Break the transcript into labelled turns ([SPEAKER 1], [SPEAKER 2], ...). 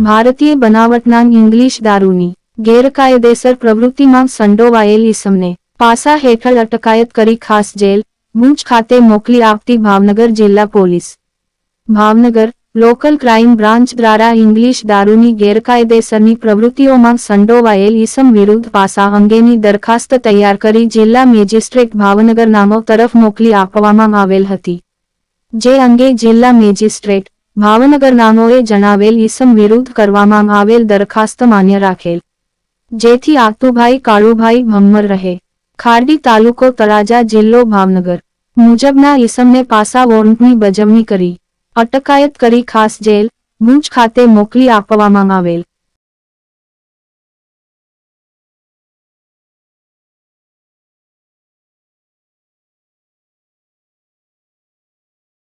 [SPEAKER 1] ભારતીય બનાવટના ઇંગ્લિશ દારૂની ગેરકાયદેસર પ્રવૃત્તિમાં સંડોવાયેલ ઇસમને પાસા હેઠળ અટકાયત કરી ખાસ જેલ, ભુજ ખાતે મોકલી આપતી ભાવનગર જિલ્લા police. Bhavnagar local crime branch દ્વારા ઇંગ્લિશ દારૂની ગેરકાયદેસરની પ્રવૃત્તિઓમાં સંડોવાયેલ ઈસમ વિરુદ્ધ પાસા અંગેની દરખાસ્ત તૈયાર કરી જિલ્લા મેજિસ્ટ્રેટ ભાવનગર નામો તરફ મોકલી આપવામાં આવેલ હતી. જે અંગે જિલ્લા મેજિસ્ટ્રેટ ભાવનગર નામોએ જણાવેલ ઈસમ વિરુદ્ધ કરવામાં આવેલ દરખાસ્ત માન્ય રાખેલ. જેથી આતુભાઈ, કાળુભાઈ ભમ્મર રહે. ખારડી તાલુકો તળાજા જિલ્લો ભાવનગર. મુજબના ઈસમને પાસા વોરંટની બજવણી કરી, અટકાયત કરી ખાસ જેલ, ભુજ ખાતે મોકલી આપવામાં આવેલ.